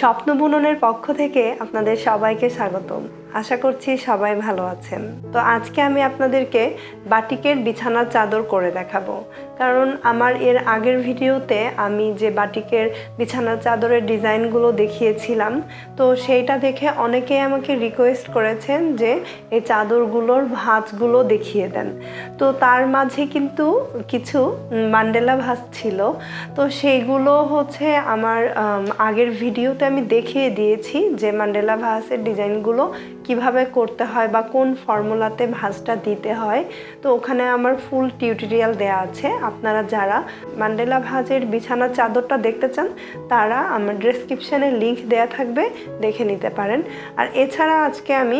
স্বপ্ন বুননের পক্ষ থেকে আপনাদের সবাইকে স্বাগতম। আশা করছি সবাই ভালো আছেন। তো আজকে আমি আপনাদেরকে বাটিকের বিছানার চাদর করে দেখাবো। কারণ আমার এর আগের ভিডিওতে আমি যে বাটিকের বিছানার চাদরের ডিজাইনগুলো দেখিয়েছিলাম, তো সেইটা দেখে অনেকেই আমাকে রিকোয়েস্ট করেছেন যে এই চাদরগুলোর ভাঁজগুলো দেখিয়ে দেন। তো তার মাঝে কিন্তু কিছু মান্ডেলা ভাঁজ ছিল। তো সেইগুলো হচ্ছে আমার আগের ভিডিওতে আমি দেখিয়ে দিয়েছি যে মান্ডেলা ভাঁজের ডিজাইনগুলো কীভাবে করতে হয় বা কোন ফর্মুলাতে ভাঁজটা দিতে হয়, তো ওখানে আমার ফুল টিউটোরিয়াল দেয়া আছে। আপনারা যারা মান্ডেলা ভাঁজের বিছানার চাদরটা দেখতে চান, তারা আমার ডেসক্রিপশানে লিংক দেয়া থাকবে, দেখে নিতে পারেন। আর এছাড়া আজকে আমি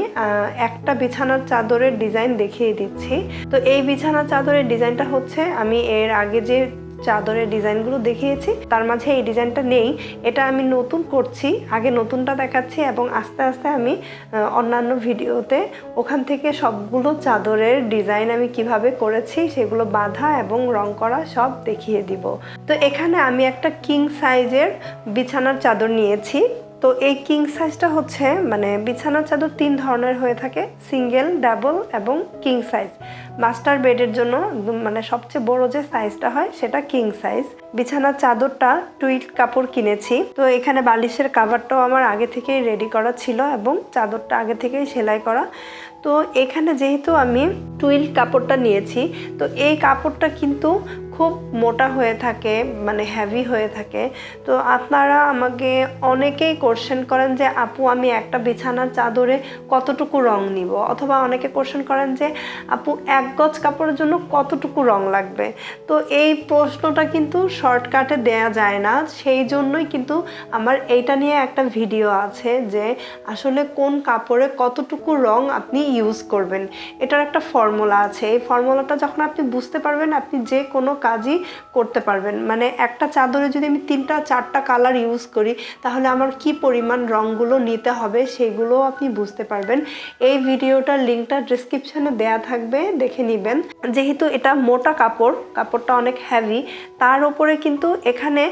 একটা বিছানার চাদরের ডিজাইন দেখিয়ে দিচ্ছি। তো এই বিছানার চাদরের ডিজাইনটা হচ্ছে, আমি এর আগে যে চাদরের ডিজাইনগুলো দেখিয়েছি। তার মাঝে এই ডিজাইনটা নেই। এটা আমি নতুন করছি। আগে নতুনটা দেখাচ্ছি এবং আস্তে আস্তে আমি অন্যান্য ভিডিওতে ওখান থেকে সবগুলো চাদরের ডিজাইন আমি কীভাবে করেছি সেগুলো বাঁধা এবং রং করা সব দেখিয়ে দিব। তো এখানে আমি একটা কিং সাইজের বিছানার চাদর নিয়েছি। তো এই কিং সাইজটা হচ্ছে মানে বিছানার চাদর তিন ধরনের হয়ে থাকে সিঙ্গেল ডাবল এবং কিং সাইজ মাস্টার বেডের জন্য মানে সবচেয়ে বড় যে সাইজটা হয়, সেটা কিং সাইজ বিছানার চাদরটা টুইট কাপড় কিনেছি। তো এখানে বালিশের কাভারটাও আমার আগে থেকেই রেডি করা ছিল এবং চাদরটা আগে থেকেই সেলাই করা। তো এখানে যেহেতু আমি টুইল কাপড়টা নিয়েছি, তো এই কাপড়টা কিন্তু খুব মোটা হয়ে থাকে মানে হ্যাভি হয়ে থাকে। তো আপনারা আমাকে অনেকেই কোশ্চেন করেন যে, আপু, আমি একটা বিছানার চাদরে কতটুকু রং নিব? অথবা অনেকে কোশ্চেন করেন যে, আপু, এক গজ কাপড়ের জন্য কতটুকু রং লাগবে? তো এই প্রশ্নটা কিন্তু শর্টকাটে দেয়া যায় না। সেই জন্যই কিন্তু আমার এইটা নিয়ে একটা ভিডিও আছে যে, আসলে কোন কাপড়ে কতটুকু রং আপনি ইউজ করবেন। এটার একটা ফর্মুলা আছে। এই ফর্মুলাটা যখন আপনি বুঝতে পারবেন, আপনি যে কোনো কাজই করতে পারবেন। মানে একটা চাদরে যদি আমি তিনটা, চারটা কালার ইউজ করি, তাহলে আমার কি পরিমাণ রঙগুলো নিতে হবে সেগুলো আপনি বুঝতে পারবেন। এই ভিডিওটার লিঙ্কটা ডিসক্রিপশানে দেয়া থাকবে, দেখে নেবেন। যেহেতু এটা মোটা কাপড়, কাপড়টা অনেক হ্যাভি তার উপরে কিন্তু এখানে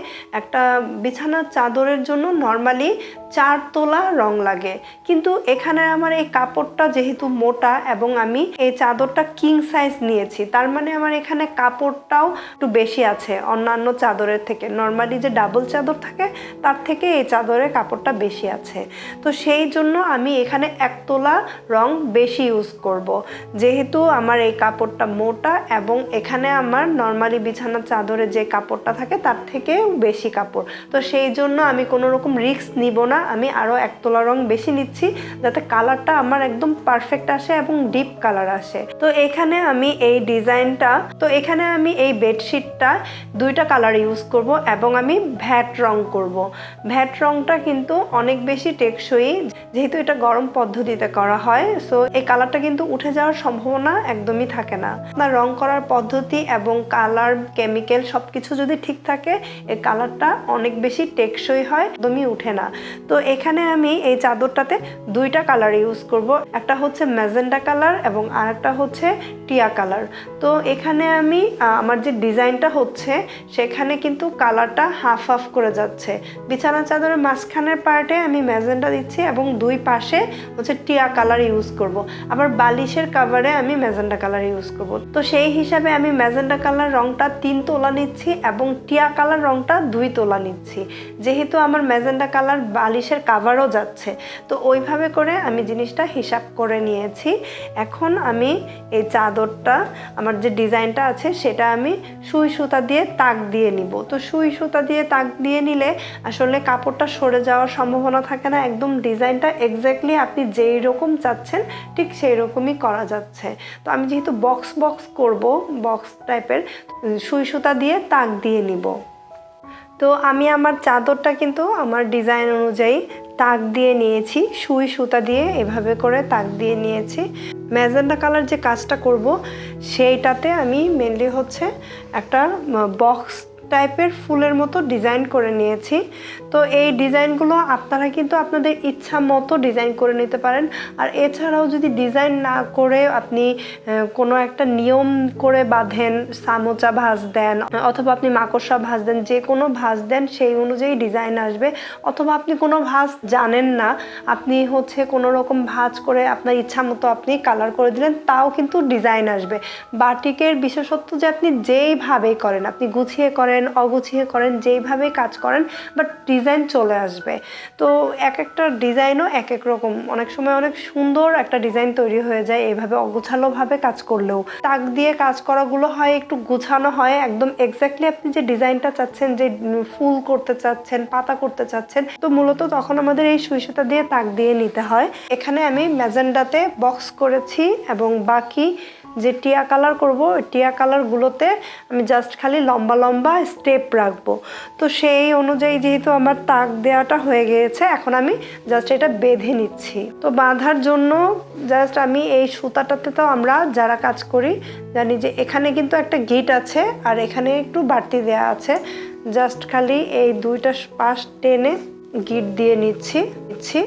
একটা বিছানার চাদরের জন্য নর্মালি চার তোলা রং লাগে। কিন্তু এখানে আমার এই কাপড়টা যেহেতু মোটা এবং আমি এই চাদরটা কিং সাইজ নিয়েছি, তার মানে আমার এখানে কাপড়টাও একটু বেশি আছে। অন্যান্য চাদরের থেকে। নর্মালি যে ডাবল চাদর থাকে, তার থেকে এই চাদরের কাপড়টা বেশি আছে। তো সেই জন্য আমি এখানে এক তোলা রং বেশি ইউজ করব। যেহেতু আমার এই কাপড়টা মোটা এবং এখানে আমার নর্মালি বিছানার চাদরে যে কাপড়টা থাকে, তার থেকেও বেশি কাপড়। তো সেই জন্য আমি কোনো রকম রিস্ক নিব না। আমি আরও এক তোলা রং বেশি নিচ্ছি, যাতে কালারটা আমার একদম পারফেক্ট আসে এবং ডিপ কালার আসে। তো এখানে আমি এই ডিজাইনটা তো এখানে আমি এই বেডশিটটা দুইটা কালার ইউজ করব এবং আমি ভ্যাট রং করব। ভ্যাট রংটা কিন্তু অনেক বেশি টেকসই যেহেতু এটা গরম পদ্ধতিতে করা হয় সো এই কালারটা কিন্তু উঠে যাওয়ার সম্ভাবনা একদমই থাকে না। আপনার রং করার পদ্ধতি এবং কালার কেমিক্যাল সব কিছু যদি ঠিক থাকে এই কালারটা অনেক বেশি টেকসই হয়, একদমই উঠে না। তো এখানে আমি এই চাদরটাতে দুইটা কালার ইউজ করব, একটা হচ্ছে ম্যাজেন্ডা কালার এবং আরেকটা হচ্ছে টিয়া কালার তো এখানে আমি আমার যে ডিজাইনটা হচ্ছে, সেখানে কিন্তু কালারটা হাফ হাফ করে যাচ্ছে। বিছানা চাদরের মাঝখানের পার্টে আমি ম্যাজেন্ডা দিচ্ছি এবং দুই পাশে হচ্ছে টিয়া কালার ইউজ করব। আবার বালিশের কাভারে আমি ম্যাজেন্ডা কালার ইউজ করব। তো সেই হিসাবে আমি ম্যাজেন্ডা কালার রংটা তিন তোলা নিচ্ছি এবং টিয়া কালার রংটা দুই তোলা নিচ্ছি যেহেতু আমার ম্যাজেন্ডা কালার বালিশের কাভারও যাচ্ছে, তো ওইভাবে করে আমি জিনিসটা হিসাব করে নিয়েছি এখন আমি এই চাদরটা, আমার যে ডিজাইনটা আছে সেটা আমি সুই সুতা দিয়ে তাক দিয়ে নিব তো সুই সুতা দিয়ে তাক দিয়ে নিলে আসলে কাপড়টা সরে যাওয়ার সম্ভাবনা থাকে না, একদম ডিজাইনটা এক্স্যাক্টলি আপনি যেই রকম চাচ্ছেন, ঠিক সেই রকমই করা যাচ্ছে। তো আমি যেহেতু বক্স বক্স করব বক্স টাইপের সুই সুতা দিয়ে তাক দিয়ে নিব। তো আমি আমার চাদরটা কিন্তু আমার ডিজাইন অনুযায়ী তাক দিয়ে নিয়েছি, সুই সুতা দিয়ে এভাবে করে তাক দিয়ে নিয়েছি। ম্যাজেন্ডা কালার যে কাজটা করব, সেইটাতে আমি মেনলি হচ্ছে একটা বক্স টাইপের ফুলের মতো ডিজাইন করে নিয়েছি। তো এই ডিজাইনগুলো আপনারা কিন্তু আপনাদের ইচ্ছা মতো ডিজাইন করে নিতে পারেন। আর এছাড়াও যদি ডিজাইন না করে আপনি কোনো একটা নিয়ম করে বাঁধেন, সামোচা ভাঁজ দেন, অথবা আপনি মাকড়সা ভাঁজ দেন, যে কোনো ভাঁজ দেন, সেই অনুযায়ী ডিজাইন আসবে। অথবা আপনি কোনো ভাঁজ জানেন না, আপনি হচ্ছে কোনো রকম ভাঁজ করে আপনার ইচ্ছা মতো আপনি কালার করে দিলেন, তাও কিন্তু ডিজাইন আসবে। বাটিকের বিশেষত্ব যে আপনি যেইভাবেই করেন, আপনি গুছিয়ে করেন অগুছিয়ে করেন যেইভাবেই কাজ করেন বাট ডিজাইন চলে আসবে। তো এক একটা ডিজাইনও এক এক রকম। অনেক সময় অনেক সুন্দর একটা ডিজাইন তৈরি হয়ে যায়, এইভাবে অগোছালোভাবে কাজ করলেও। তাক দিয়ে কাজ করাগুলো হয়, একটু গুছানো হয়, একদম এক্স্যাক্টলি আপনি যে ডিজাইনটা চাচ্ছেন, যে ফুল করতে চাচ্ছেন, পাতা করতে চাচ্ছেন, তো মূলত তখন আমাদের এই সুই সুতা দিয়ে তাক দিয়ে নিতে হয়। এখানে আমি ম্যাজেন্ডাতে বক্স করেছি এবং বাকি যে টিয়া কালার করব টিয়া কালারগুলোতে আমি জাস্ট খালি লম্বা লম্বা স্টেপ রাখব। তো সেই অনুযায়ী যেহেতু আমার তাক দেওয়াটা হয়ে গিয়েছে, এখন আমি জাস্ট এটা বেঁধে নিচ্ছি। তো বাঁধার জন্য জাস্ট আমি এই সুতাটাতে তো আমরা যারা কাজ করি, জানি যে এখানে কিন্তু একটা গিট আছে আর এখানে একটু বাড়তি দেওয়া আছে। জাস্ট খালি এই দুইটা পাশ টেনে গিট দিয়ে নিচ্ছি নিচ্ছি।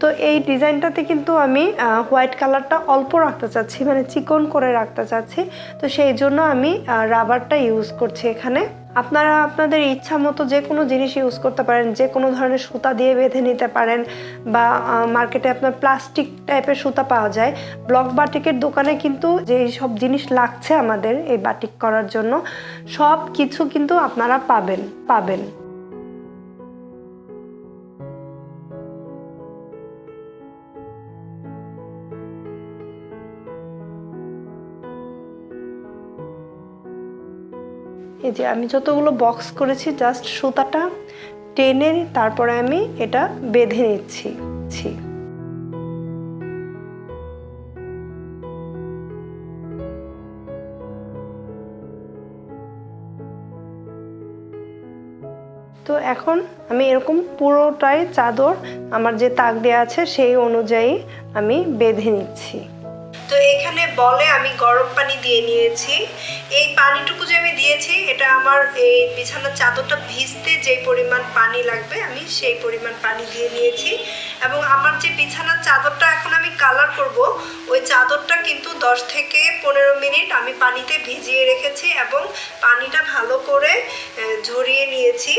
তো এই ডিজাইনটাতে কিন্তু আমি হোয়াইট কালারটা অল্প রাখতে চাচ্ছি মানে চিকন করে রাখতে চাচ্ছি। তো সেই জন্য আমি রাবারটা ইউজ করছি এখানে। আপনারা, আপনাদের ইচ্ছা মতো যে কোনো জিনিস ইউজ করতে পারেন, যে কোনো ধরনের সুতা দিয়ে বেঁধে নিতে পারেন বা মার্কেটে আপনার প্লাস্টিক টাইপের সুতা পাওয়া যায়। ব্লক বাটিকের দোকানে কিন্তু যে সব জিনিস লাগছে আমাদের এই বাটিক করার জন্য, সব কিছু কিন্তু আপনারা পাবেন পাবেন। এই যে আমি যতগুলো বক্স করেছি জাস্ট সুতাটা টেনে তারপরে আমি এটা বেঁধে নিচ্ছি ছি। তো এখন আমি এরকম পুরোটাই চাদর, আমার যে তাক দেওয়া আছে, সেই অনুযায়ী আমি বেঁধে নিচ্ছি তো এখানে বলে আমি গরম পানি দিয়ে নিয়েছি। এই পানিটুকু যে আমি দিয়েছি, এটা আমার এই বিছানার চাদরটা ভিজতে যে পরিমাণ পানি লাগবে আমি সেই পরিমাণ পানি দিয়ে নিয়েছি। এবং আমার যে বিছানার চাদরটা এখন আমি কালার করব, ওই চাদরটা কিন্তু 10 থেকে পনেরো মিনিট আমি পানিতে ভিজিয়ে রেখেছি এবং পানিটা ভালো করে ঝরিয়ে নিয়েছি।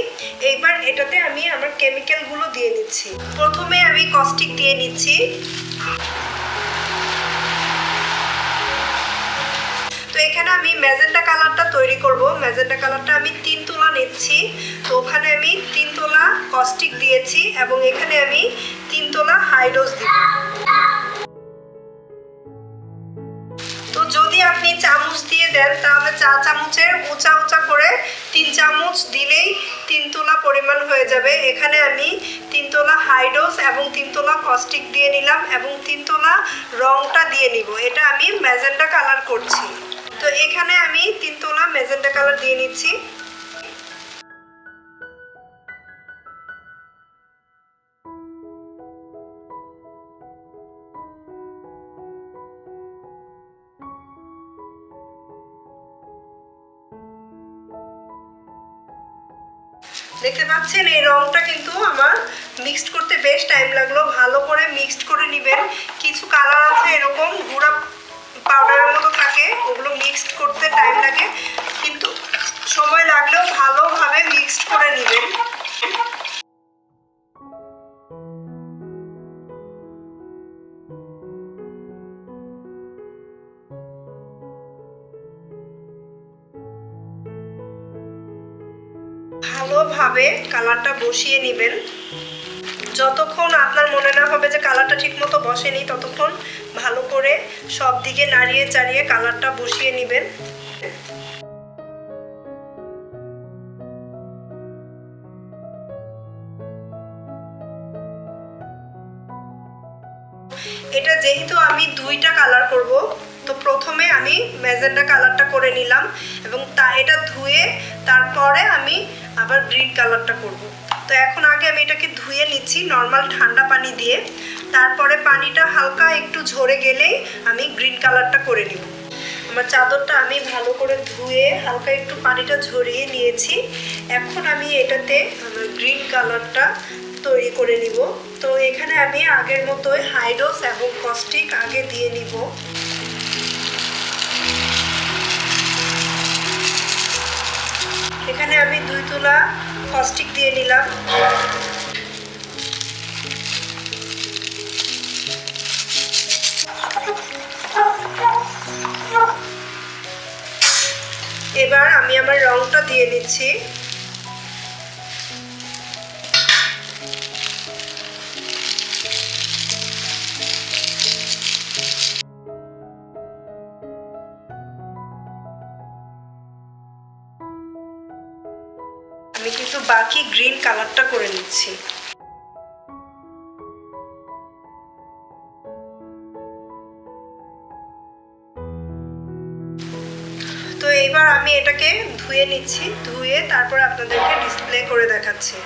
এইবার এটাতে আমি আমার কেমিক্যালগুলো দিয়ে নিচ্ছি। প্রথমে আমি কস্টিক দিয়ে নিচ্ছি। তো এখানে আমি ম্যাজেন্টা কালারটা তৈরি করব। ম্যাজেন্টা কালারটা আমি তিন তোলা নিচ্ছি। তো ওখানে আমি তিন তোলা কস্টিক দিয়েছি এবং এখানে আমি তিন তোলা হাইডোজ দিব। তো যদি আপনি চামচ দিয়ে দেন, তাহলে চা চামচের উঁচা উঁচা করে তিন চামচ দিলেই তিন তোলা পরিমাণ হয়ে যাবে। এখানে আমি তিন তোলা হাইডোস এবং তিন তোলা কস্টিক দিয়ে নিলাম এবং তিন তোলা রংটা দিয়ে নিব। এটা আমি ম্যাজেন্টা কালার করছি। দিয়ে নিচ্ছি। দেখতে পাচ্ছেন, এই রংটা কিন্তু আমার মিক্সড করতে বেশ টাইম লাগল। ভালো করে মিক্সড করে নেবেন। কিছু কালার আছে এরকম, গুঁড়া পাউডারের মতো থাকে, ওগুলো মিক্সড করতে টাইম লাগে। কিন্তু সময় লাগলেও ভালোভাবে মিক্সড করে নেবেন। ভালোভাবে কালারটা বসিয়ে নেবেন। যতক্ষণ আপনার মনে না হবে যে কালারটা ঠিক মতো বসেনি, ততক্ষণ ভালো করে সব দিকে নাড়িয়ে চাড়িয়ে কালারটা বসিয়ে নেবেন। এটা যেহেতু আমি দুইটা কালার করব, তো প্রথমে আমি ম্যাজেন্ডা কালারটা করে নিলাম এবং তা, এটা ধুয়ে তারপরে আমি আবার গ্রিন কালারটা করব। তো এখন আগে আমি এটাকে ধুয়ে নিচ্ছি নর্মাল ঠান্ডা পানি দিয়ে। তারপরে পানিটা হালকা একটু ঝরে গেলেই আমি গ্রিন কালারটা করে নিব। আমার চাদরটা আমি ভালো করে ধুয়ে হালকা একটু পানিটা ঝরিয়ে নিয়েছি। এখন আমি এটাতে গ্রিন কালারটা তৈরি করে নিব। তো এখানে আমি আগের মতোই হাইডোস এবং কস্টিক আগে দিয়ে নিব। এখানে আমি দুই তুলা কস্টিক দিয়ে নিলাম। এবার আমি আমার রংটা দিয়ে নিচ্ছি। বাকি গ্রিন কালারটা করে নিচ্ছি। তো এইবার আমি এটাকে ধুয়ে নিচ্ছি, ধুয়ে তারপর আপনাদেরকে ডিসপ্লে করে দেখাচ্ছি।